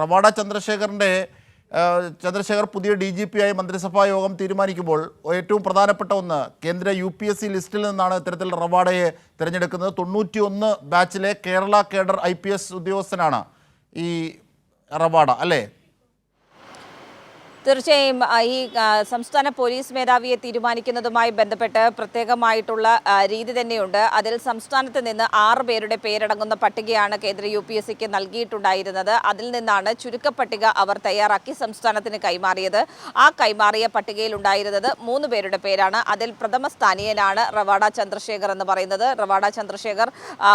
റവാഡ ചന്ദ്രശേഖറിന്റെ ചന്ദ്രശേഖർ പുതിയ D G P ആയി മന്ത്രിസഭാ യോഗം തീരുമാനിക്കുമ്പോൾ ഏറ്റവും പ്രധാനപ്പെട്ട ഒന്ന് കേന്ദ്ര യു പി എസ് സി ലിസ്റ്റിൽ നിന്നാണ് ഇത്തരത്തിൽ റവാഡയെ തിരഞ്ഞെടുക്കുന്നത്. തൊണ്ണൂറ്റി ഒന്ന് ബാച്ചിലെ Kerala cadre I P S ഉദ്യോഗസ്ഥനാണ് ഈ റവാഡ അല്ലേ? തീർച്ചയായും ഈ സംസ്ഥാന പോലീസ് മേധാവിയെ തീരുമാനിക്കുന്നതുമായി ബന്ധപ്പെട്ട് പ്രത്യേകമായിട്ടുള്ള രീതി തന്നെയുണ്ട്. അതിൽ സംസ്ഥാനത്ത് നിന്ന് ആറ് പേരുടെ പേരടങ്ങുന്ന പട്ടികയാണ് കേന്ദ്ര യു പി എസ് സിക്ക് നൽകിയിട്ടുണ്ടായിരുന്നത്. അതിൽ നിന്നാണ് ചുരുക്കപ്പട്ടിക അവർ തയ്യാറാക്കി സംസ്ഥാനത്തിന് കൈമാറിയത്. ആ കൈമാറിയ പട്ടികയിൽ ഉണ്ടായിരുന്നത് മൂന്ന് പേരുടെ പേരാണ്. അതിൽ പ്രഥമ സ്ഥാനീയനാണ് റവാഡ ചന്ദ്രശേഖർ എന്ന് പറയുന്നത്. റവാഡ ചന്ദ്രശേഖർ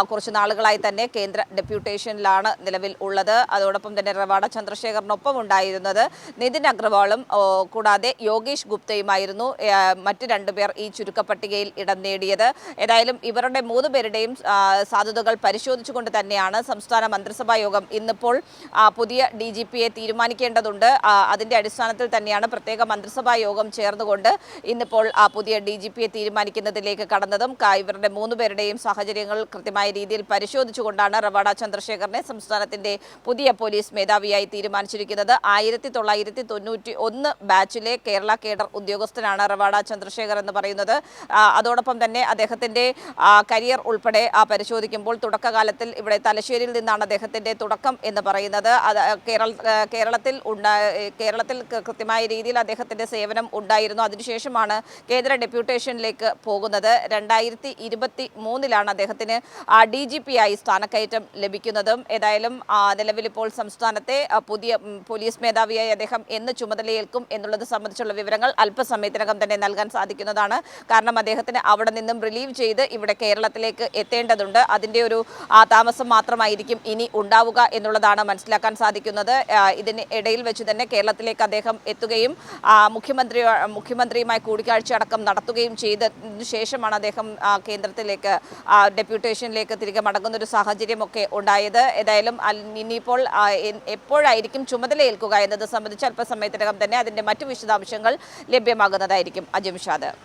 കുറച്ച് നാളുകളായി തന്നെ കേന്ദ്ര ഡെപ്യൂട്ടേഷനിലാണ് നിലവിൽ ഉള്ളത്. അതോടൊപ്പം തന്നെ റവാഡ ചന്ദ്രശേഖറിനൊപ്പം ഉണ്ടായിരുന്നത് നിതിൻ അഗ്രവാളും ഓ, കൂടാതെ യോഗേഷ് ഗുപ്തയുമായിരുന്നു മറ്റു രണ്ടുപേർ ഈ ചുരുക്കപ്പട്ടികയിൽ ഇടം നേടിയത്. ഏതായാലും ഇവരുടെ മൂന്ന് പേരുടെയും സാധ്യതകൾ പരിശോധിച്ചുകൊണ്ട് തന്നെയാണ് സംസ്ഥാന മന്ത്രിസഭാ യോഗം ഇന്നിപ്പോൾ പുതിയ ഡി ജി പിയെ തീരുമാനിക്കേണ്ടതുണ്ട്. അതിന്റെ അടിസ്ഥാനത്തിൽ തന്നെയാണ് പ്രത്യേക മന്ത്രിസഭാ യോഗം ചേർന്നുകൊണ്ട് ഇന്നിപ്പോൾ പുതിയ ഡി ജി പിയെ തീരുമാനിക്കുന്നതിലേക്ക് കടന്നതും ഇവരുടെ മൂന്ന് പേരുടെയും സാഹചര്യങ്ങൾ കൃത്യമായ രീതിയിൽ പരിശോധിച്ചുകൊണ്ടാണ് റവാഡ ചന്ദ്രശേഖറിനെ സംസ്ഥാനത്തിന്റെ പുതിയ പോലീസ് മേധാവിയായി തീരുമാനിച്ചിരിക്കുന്നത്. ആയിരത്തി തൊള്ളായിരത്തി തൊണ്ണൂറ്റി ഒന്ന് ബാച്ചിലെ കേരള കേഡർ ഉദ്യോഗസ്ഥനാണ് റവാഡ ചന്ദ്രശേഖർ എന്ന് പറയുന്നത്. അതോടൊപ്പം തന്നെ അദ്ദേഹത്തിന്റെ കരിയർ ഉൾപ്പെടെ പരിശോധിക്കുമ്പോൾ തുടക്കകാലത്തിൽ ഇവിടെ തലശ്ശേരിയിൽ നിന്നാണ് അദ്ദേഹത്തിന്റെ തുടക്കം എന്ന് പറയുന്നത്. കേരള കേരളത്തിൽ കേരളത്തിൽ കൃത്യമായ രീതിയിൽ അദ്ദേഹത്തിന്റെ സേവനം ഉണ്ടായിരുന്നു. അതിനുശേഷമാണ് കേന്ദ്ര ഡെപ്യൂട്ടേഷനിലേക്ക് പോകുന്നത്. രണ്ടായിരത്തി ഇരുപത്തി മൂന്നിലാണ് അദ്ദേഹത്തിന് ഡി ജി പി ആയി സ്ഥാനക്കയറ്റം ലഭിക്കുന്നതും. ഏതായാലും നിലവിലിപ്പോൾ സംസ്ഥാനത്തെ പുതിയ പോലീസ് മേധാവിയായി അദ്ദേഹം എന്ന് ചുമതലയേൽക്കും എന്നുള്ളത് സംബന്ധിച്ചുള്ള വിവരങ്ങൾ അല്പസമയത്തിനകം തന്നെ നൽകാൻ സാധിക്കുന്നതാണ്. കാരണം അദ്ദേഹത്തിന് അവിടെ നിന്നും റിലീവ് ചെയ്ത് ഇവിടെ കേരളത്തിലേക്ക് എത്തേണ്ടതുണ്ട്. അതിന്റെ ഒരു താമസം മാത്രമായിരിക്കും ഇനി ഉണ്ടാവുക എന്നുള്ളതാണ് മനസ്സിലാക്കാൻ സാധിക്കുന്നത്. ഇതിന് ഇടയിൽ വെച്ച് തന്നെ കേരളത്തിലേക്ക് അദ്ദേഹം എത്തുകയും മുഖ്യമന്ത്രി മുഖ്യമന്ത്രിയുമായി കൂടിക്കാഴ്ച അടക്കം നടത്തുകയും ചെയ്തതിനു ശേഷമാണ് അദ്ദേഹം കേന്ദ്രത്തിലേക്ക് ഡെപ്യൂട്ടേഷനിലേക്ക് തിരികെ മടങ്ങുന്ന ഒരു സാഹചര്യമൊക്കെ ഉണ്ടായത്. ഏതായാലും ഇനിയിപ്പോൾ എപ്പോഴായിരിക്കും ചുമതലയേൽക്കുക എന്നത് സംബന്ധിച്ച് അല്പസമയത്തിനകം തന്നെ അതിന്റെ മറ്റു വിശദാംശങ്ങൾ ലഭ്യമാകുന്നതായിരിക്കും അജിംഷാദ്.